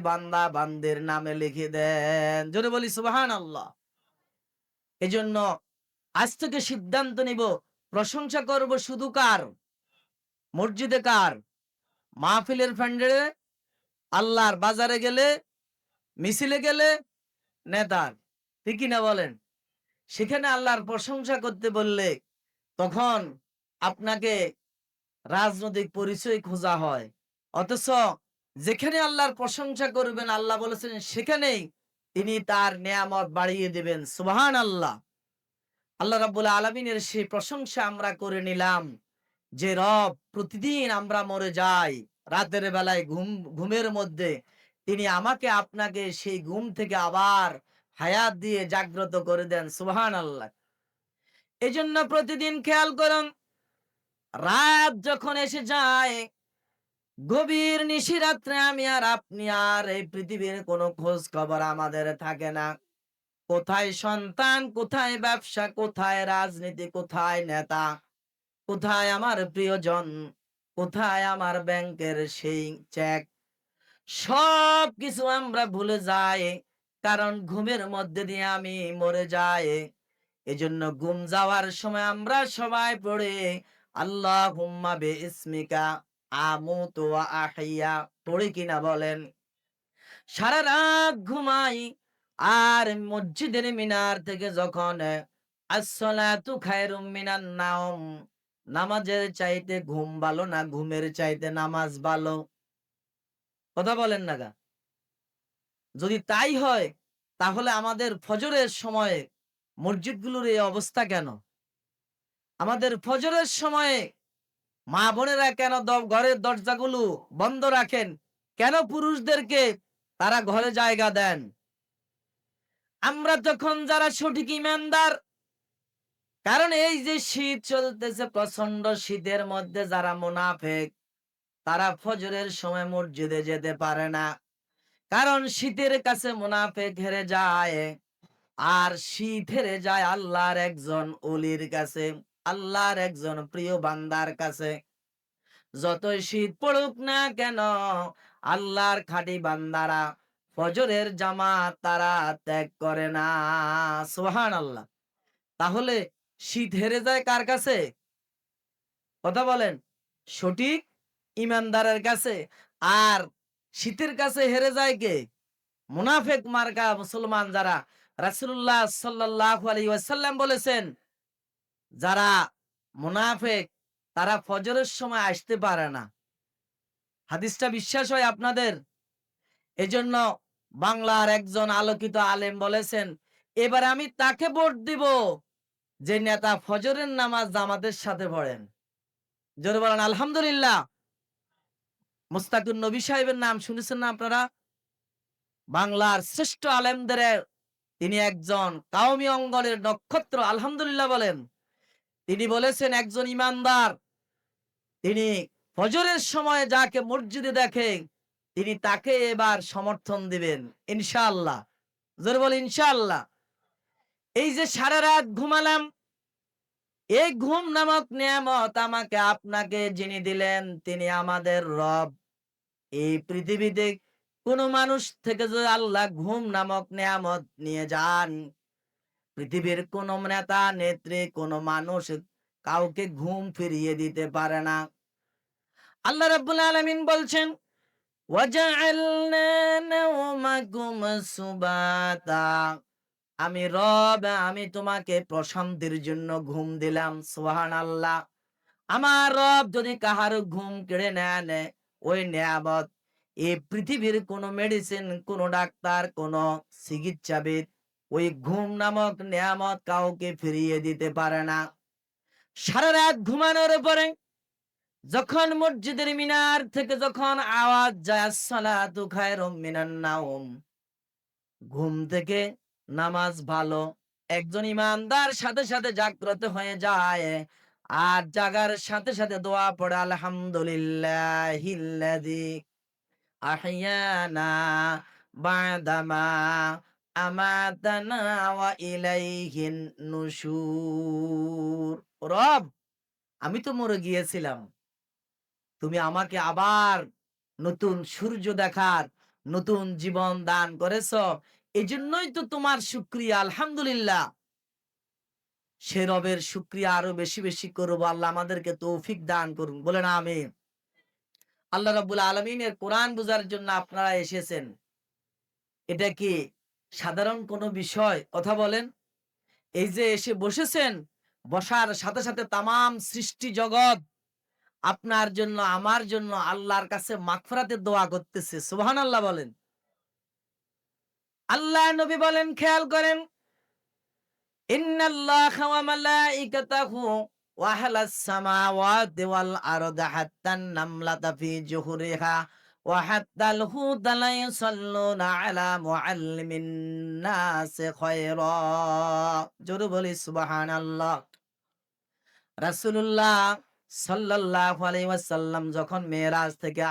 বান্দা বান্দের নামে লিখে দেন। জোরে বলি সুবাহান আল্লাহ এজন্য আজ থেকে সিদ্ধান্ত নিব, প্রশংসা করব শুধু কার? মসজিদে কার? মাহফিলের ফ্যান্ডে আল্লাহর বাজারে গেলে? মিছিলে গেলে? নেতার। ঠিকই না বলেন? সেখানে আল্লাহর প্রশংসা করতে বললে তখন আপনাকে রাজনৈতিক পরিচয় খোঁজা হয়। অথচ যেখানে আল্লাহর প্রশংসা করবেন, আল্লাহ বলেছেন, সেখানেই তিনি তার নিয়ামত বাড়িয়ে দেবেন। সুবহান আল্লাহ আল্লাহ রাব্বুল আলমিনের সেই প্রশংসা আমরা করে নিলাম যে, রব, প্রতিদিন আমরা মরে যাই। রাতের বেলায় ঘুম, ঘুমের মধ্যে তিনি আমাকে আপনাকে সেই ঘুম থেকে আবার হায়াত দিয়ে জাগ্রত করে দেন। সুবহান আল্লাহ এজন্য প্রতিদিন খেয়াল করুন, রাত যখন এসে যায় গভীর নিশিরাত্রে আমি আর আপনি আর এই পৃথিবীর কোনো খোঁজ খবর আমাদের থাকে না। কোথায় সন্তান, কোথায় ব্যবসা, কোথায় রাজনীতি, কোথায় নেতা, কোথায় আমার প্রিয়জন, কোথায় আমার ব্যাংকের সেই চেক সব কিছু আমরা ভুলে যাই, কারণ ঘুমের মধ্যে দিয়ে আমি মরে যাই। এজন্য ঘুম যাওয়ার সময় আমরা সবাই পড়ে আল্লাহ হুম্মা বে ইসমিকা কিনা বলেন। সারা রাত ঘুমাই আর মসজিদের মিনার থেকে যখন নামাজের চাইতে ঘুম ভালো না, ঘুমের চাইতে নামাজ ভালো? কথা বলেন না গা। যদি তাই হয়, তাহলে আমাদের ফজরের সময়ে মসজিদগুলোর এই অবস্থা কেন? আমাদের ফজরের সময়ে মা বোনেরা কেন ঘরের দরজাগুলো বন্ধ রাখেন? কেন পুরুষদেরকে তারা ঘরে জায়গা দেন? আমরা তখন যারা সঠিক ইমানদার, কারণ এই যে শীত চলতেছে প্রচণ্ড শীতের মধ্যে যারা মুনাফেক, তারা ফজরের সময় মসজিদে যেতে পারে না। কারণ শীতের কাছে মুনাফেক হেরে যায়, আর শীত হেরে যায় আল্লাহর একজন অলির কাছে। আল্লাহর একজন প্রিয় বান্দার কাছে। যতই শীত পড়ুক না কেন, আল্লাহর খাঁটি বান্দারা ফজরের জামাত তারা ত্যাগ করে না। সোহান আল্লাহ তাহলে শীত হেরে যায় কার কাছে? কথা বলেন, সঠিক ইমানদারের কাছে। আর শীতের কাছে হেরে যায় কে? মুনাফেক মার্কা মুসলমান যারা রাসুল্লাহ সাল্লাল্লাহু আলাইহি ওয়াসাল্লাম বলেছেন যারা মুনাফেক, তারা ফজরের সময় আসতে পারে না। হাদিসটা বিশ্বাস হয় আপনাদের? এজন্য বাংলার একজন আলোকিত আলেম বলেছেন, এবার আমি তাকে ভোট দিব যে নেতা ফজরের নামাজ জামাতের সাথে পড়েন। জোরে বলেন, আলহামদুলিল্লাহ। মুস্তাকুর নবী সাহেবের নাম শুনেছেন না আপনারা? বাংলার শ্রেষ্ঠ আলেমদের তিনি একজন কাউমি অঙ্গনের নক্ষত্র, আলহামদুলিল্লাহ বলেন। তিনি বলেছেন, একজন ইমানদার, তিনি ফজরের সময় যাকে মসজিদে দেখে, তিনি তাকে এবার সমর্থন দিবেন, ইনশাআল্লাহ। জোরে বলে, ইনশাআল্লাহ। এই যে সারা রাত ঘুমালাম, এই ঘুম নামক নিয়ামত আমাকে আপনাকে যিনি দিলেন, তিনি আমাদের রব। এই পৃথিবীতে কোন মানুষ থেকে যদি আল্লাহ ঘুম নামক নিয়ামত নিয়ে যান পৃথিবীর কোন নেতা, নেত্রী, কোন মানুষ কাউকে ঘুম ফিরিয়ে দিতে পারে না। আল্লাহ রাব্বুল আলামিন বলছেন আমি রব, আমি তোমাকে প্রশান্তির জন্য ঘুম দিলাম সোহান আল্লাহ আমার রব যদি কাহার ঘুম কেড়ে নেন ওই নিয়ামত এই পৃথিবীর কোন মেডিসিন কোন ডাক্তার, কোন চিকিৎসাবিদ ওই ঘুম নামক নিয়ামত কাউকে ফিরিয়ে দিতে পারে না। সারা রাত ঘুমানোর পরে যখন মসজিদের মিনার থেকে যখন আওয়াজ যায়, আসসালাতু খায়রুম মিনান নাওম, ঘুম থেকে নামাজ ভালো, একজন ইমানদার সাথে সাথে জাগ্রত হয়ে যায় আর জাগার সাথে সাথে দোয়া পড়ে, আলহামদুলিল্লাহিল্লাযী আহইয়ানা বাদামা রব, আমি তো মরে গিয়েছিলাম। তুমি আমাকে আবার নতুন সূর্য দেখার, নতুন জীবন দান করেছ। এই জন্যই তো তোমার শুক্রিয়া, আলহামদুলিল্লাহ। সে রবের শুক্রিয়া আরও বেশি বেশি করব। আল্লাহ আমাদেরকে তৌফিক দান করুন। বলে না আমি আল্লাহ রাব্বুল আলমিনের কোরআন বোঝার জন্য আপনারা এসেছেন। এটা কি সাধারণ কোনো বিষয়, কথা বলেন। এই যে এসে বসেছেন, বসার সাথে সাথে তামাম সৃষ্টি জগৎ আপনার জন্য, আমার জন্য আল্লাহর কাছে মাগফিরাতের দোয়া করতেছে। সুবহানাল্লাহ বলেন। আল্লাহ নবী বলেন, খেয়াল করেন, ইন্নাল্লাহা হাত্তাল হুতা লা ইউসাল্লুনা আলা মুআল্লিমিন নাসি খায়রা জোরে বলি, সুবহানাল্লাহ। রাসূলুল্লাহ সাল্লাল্লাহু যখন মেরাজ থেকে